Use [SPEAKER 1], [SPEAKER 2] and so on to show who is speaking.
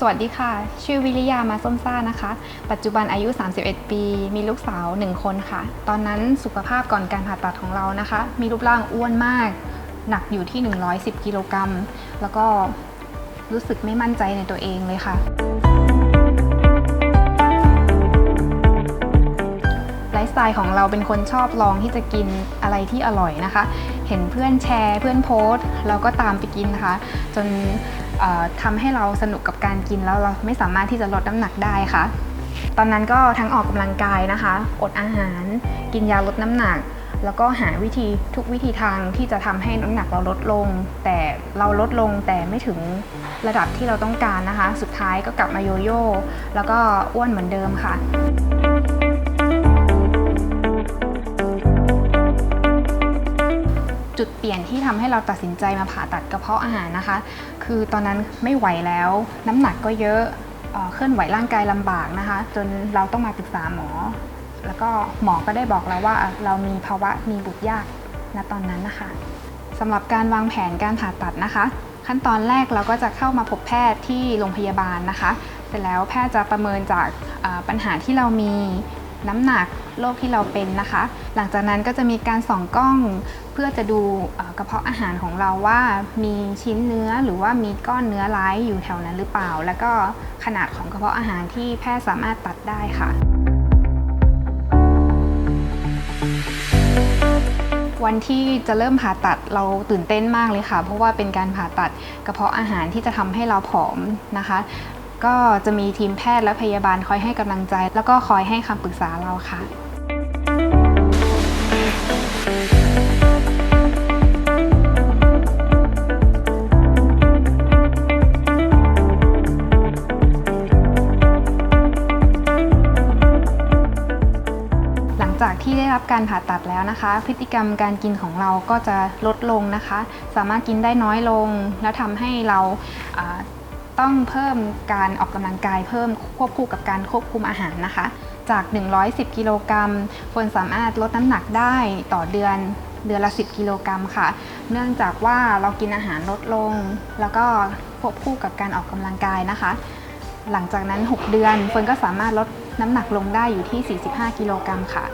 [SPEAKER 1] สวัสดีค่ะ ชื่อวิริยามาส้มซ่านะคะ ปัจจุบันอายุ 31 ปี มีลูกสาว 1 คนค่ะ ตอนนั้นสุขภาพก่อนการผ่าตัดของเรานะคะ มีรูปร่างอ้วนมาก หนักอยู่ที่ 110 กิโลกรัม แล้วก็รู้สึกไม่มั่นใจในตัวเองเลยค่ะ ไลฟ์สไตล์ของเราเป็นคนชอบลองที่จะกินอะไรที่อร่อยนะคะ เห็นเพื่อนแชร์เพื่อนโพสต์เราก็ตามไปกินนะคะ จน ทำให้เราสนุกกับการกินแล้วเราไม่สามารถที่จะลดน้ำหนักได้ค่ะ ตอนนั้นก็ทั้งออกกำลังกายนะคะ อดอาหาร กินยาลดน้ำหนัก แล้วก็หาวิธีทุกวิธีทางที่จะทำให้น้ำหนักเราลดลง แต่เราลดลงแต่ไม่ถึงระดับที่เราต้องการนะคะ สุดท้ายก็กลับมาโยโย่แล้วก็อ้วนเหมือนเดิมค่ะ จุดเปลี่ยนที่ทำให้เราตัดสินใจมาผ่าตัดกระเพาะอาหารนะคะ คือตอนนั้นไม่ไหวแล้ว น้ำหนักก็เยอะเคลื่อนไหวร่างกายลำบากนะคะ จนเราต้องมาปรึกษาหมอ แล้วก็หมอก็ได้บอกเราว่าเรามีภาวะมีบุตรยากณตอนนั้นนะคะสำหรับการวางแผนการผ่าตัดนะคะ ขั้นตอนแรกเราก็จะเข้ามาพบแพทย์ที่โรงพยาบาลนะคะ เสร็จแล้วแพทย์จะประเมินจากปัญหาที่เรามี น้ำหนักโรคที่เราเป็นนะคะ หลังจากนั้นก็จะมีการส่องกล้องเพื่อจะดูกระเพาะอาหารของเราว่ามีชิ้นเนื้อหรือว่ามีก้อนเนื้อร้ายอยู่แถวนั้นหรือเปล่า แล้วก็ขนาดของกระเพาะอาหารที่แพทย์สามารถตัดได้ค่ะ วันที่จะเริ่มผ่าตัดเราตื่นเต้นมากเลยค่ะ เพราะว่าเป็นการผ่าตัดกระเพาะอาหารที่จะทำให้เราผอมนะคะ ก็จะมีทีมแพทย์และพยาบาลคอยให้กำลังใจ แล้วก็คอยให้คำปรึกษาเราค่ะ หลังจากที่ได้รับการผ่าตัดแล้วนะคะ พฤติกรรมการกินของเราก็จะลดลงนะคะ สามารถกินได้น้อยลง แล้วทำให้เราอ่า ต้องเพิ่มการออกกำลังกายเพิ่มควบคู่กับการควบคุมอาหารนะคะ จาก 110 กิโลกรัมฝนสามารถลดน้ำหนักได้ต่อเดือนเดือนละ 10 กิโลกรัมค่ะ เนื่องจากว่าเรากินอาหารลดลง แล้วก็ควบคู่กับการออกกำลังกายนะคะ หลังจากนั้น 6 เดือนเฟิร์นก็สามารถลดน้ำหนักลงได้อยู่ที่ 45 กิโลกรัมค่ะ